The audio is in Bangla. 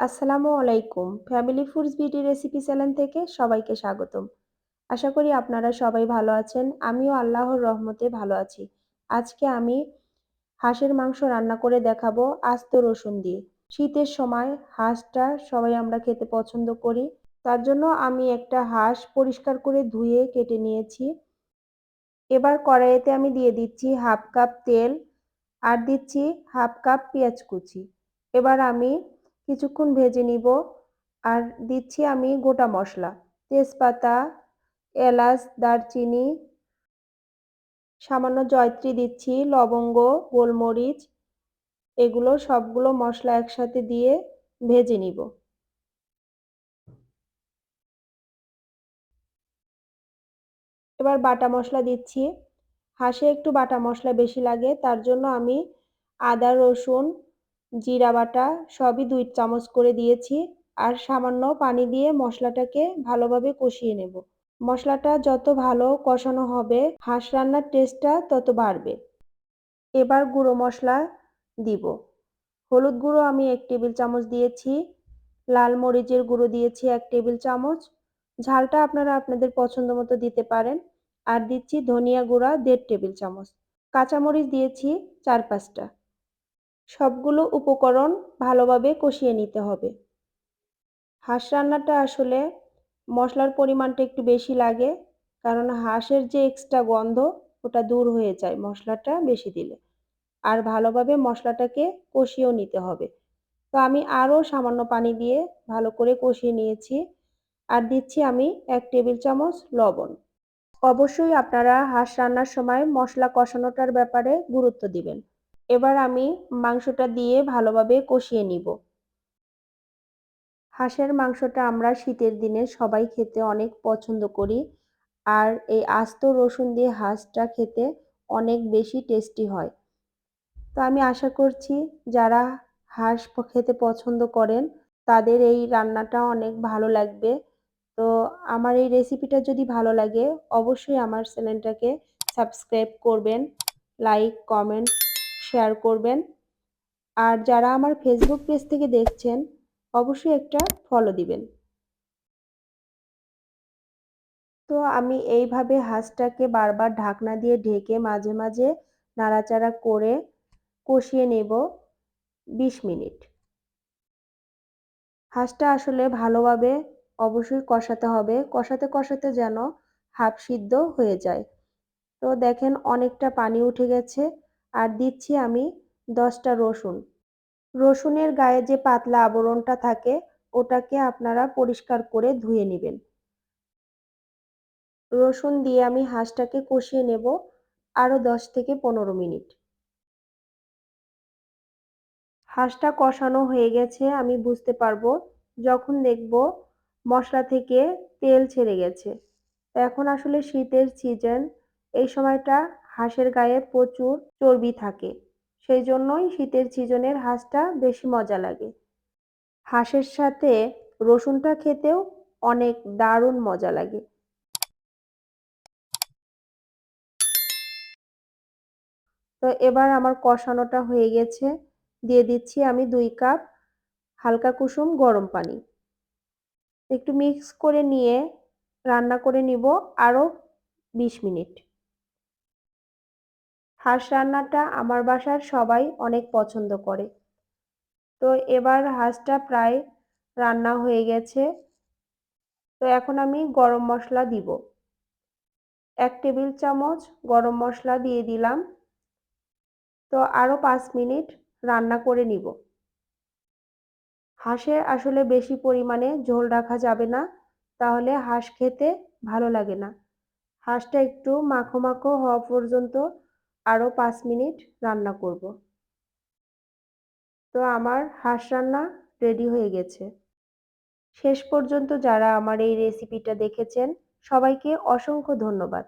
আসসালামু আলাইকুম। Family foods BD recipe channel থেকে সবাইকে স্বাগতম। আশা করি আপনারা সবাই ভালো আছেন। আমিও আল্লাহর রহমতে ভালো আছি। আজকে আমি হাঁসের মাংস রান্না করে দেখাবো আস্ত রসুন দিয়ে। শীতের সময় হাঁসটা সবাই আমরা খেতে পছন্দ করি। তার জন্য আমি একটা হাঁস পরিষ্কার করে ধুয়ে কেটে নিয়েছি। এবার কড়াইতে আমি দিয়ে দিচ্ছি হাফ কাপ তেল আর দিচ্ছি হাফ কাপ পেঁয়াজ কুচি। এবার আমি কিছুক্ষণ ভেজে নিব আর দিচ্ছি আমি গোটা মশলা। তেজপাতা, এলাচ, দারচিনি, সামান্য জয়ত্রী দিচ্ছি, লবঙ্গ, গোলমরিচ, এগুলো সবগুলো মশলা একসাথে দিয়ে ভেজে নিব। এবার বাটা মশলা দিচ্ছি। হাঁসে একটু বাটা মশলা বেশি লাগে, তার জন্য আমি আদা, রসুন জিরা বাটা সবই দুই চামচ করে দিয়েছি আর সামান্য পানি দিয়ে মশলাটাকে ভালোভাবে কষিয়ে নেব। মশলাটা যত ভালো কষানো হবে, হাঁস রান্নার টেস্টটা তত বাড়বে। এবার গুঁড়ো মশলা দিব। হলুদ গুঁড়ো আমি এক টেবিল চামচ দিয়েছি, লাল মরিচের গুঁড়ো দিয়েছি এক টেবিল চামচ। ঝালটা আপনারা আপনাদের পছন্দ মতো দিতে পারেন। আর দিচ্ছি ধনিয়া গুঁড়া দেড় টেবিল চামচ। কাঁচামরিচ দিয়েছি চার পাঁচটা। সবগুলো উপকরণ ভালোভাবে কষিয়ে নিতে হবে। হাঁস রান্নাটা আসলে মশলার পরিমাণটা একটু বেশি লাগে, কারণ হাঁসের যে এক্সট্রা গন্ধ, ওটা দূর হয়ে যায় মশলাটা বেশি দিলে। আর ভালোভাবে মশলাটাকে কষিয়েও নিতে হবে। তো আমি আরও সামান্য পানি দিয়ে ভালো করে কষিয়ে নিয়েছি। আর দিচ্ছি আমি এক টেবিল চামচ লবণ। অবশ্যই আপনারা হাঁস রান্নার সময় মশলা কষানোটার ব্যাপারে গুরুত্ব দিবেন। এবার আমি মাংসটা দিয়ে ভালোভাবে কষিয়ে নিব। হাঁসের মাংসটা আমরা শীতের দিনে সবাই খেতে অনেক পছন্দ করি আর এই আস্ত রসুন দিয়ে হাঁসটা খেতে অনেক বেশি টেস্টি হয়। তো আমি আশা করছি যারা হাঁস খেতে পছন্দ করেন তাদের এই রান্নাটা অনেক ভালো লাগবে। তো আমার এই রেসিপিটা যদি ভালো লাগে অবশ্যই আমার চ্যানেলটাকে সাবস্ক্রাইব করবেন, লাইক, কমেন্ট শেয়ার করবেন। আর যারা আমার ফেসবুক পেজ থেকে দেখছেন, অবশ্যই একটা ফলো দিবেন। তো আমি এইভাবে হাঁসটাকে বারবার ঢাকনা দিয়ে ঢেকে মাঝে মাঝে নাড়াচাড়া করে কষিয়ে নেব বিশ মিনিট। হাঁসটা আসলে ভালোভাবে অবশ্যই কষাতে হবে। কষাতে কষাতে যেন হাফ সিদ্ধ হয়ে যায়। তো দেখেন অনেকটা পানি উঠে গেছে। আর দিচ্ছি আমি দশটা রসুন। রসুনের গায়ে যে পাতলা আবরণটা থাকে, ওটাকে আপনারা পরিষ্কার করে ধুয়ে নেবেন। রসুন দিয়ে আমি হাঁসটাকে কষিয়ে নেব আরও দশ থেকে পনেরো মিনিট। হাঁসটা কষানো হয়ে গেছে, আমি বুঝতে পারব, যখন দেখব মশলা থেকে তেল ছেড়ে গেছে। এখন আসলে শীতের সিজন, এই সময়টা হাঁসের গায়ে প্রচুর চর্বি থাকে। সেই জন্যই শীতের সিজনের হাঁসটা বেশি মজা লাগে। হাঁসের সাথে রসুনটা খেতেও অনেক দারুণ মজা লাগে। তো এবার আমার কষানোটা হয়ে গেছে। দিয়ে দিচ্ছি আমি দুই কাপ হালকা কুসুম গরম পানি। একটু মিক্স করে নিয়ে রান্না করে নিব আরও বিশ মিনিট। হাঁস রান্নাটা আমার বাসার সবাই অনেক পছন্দ করে। তো এবার হাঁসটা প্রায় রান্না হয়ে গেছে। তো এখন আমি গরম মশলা দিব। এক টেবিল চামচ গরম মশলা দিয়ে দিলাম। তো আরও পাঁচ মিনিট রান্না করে নিব। হাঁসে আসলে বেশি পরিমাণে ঝোল রাখা যাবে না, তাহলে হাঁস খেতে ভালো লাগে না। হাঁসটা একটু মাখো মাখো হওয়া পর্যন্ত আরও পাঁচ মিনিট রান্না করব। তো আমার হাঁস রান্না রেডি হয়ে গেছে। শেষ পর্যন্ত যারা আমার এই রেসিপিটা দেখেছেন, সবাইকে অসংখ্য ধন্যবাদ।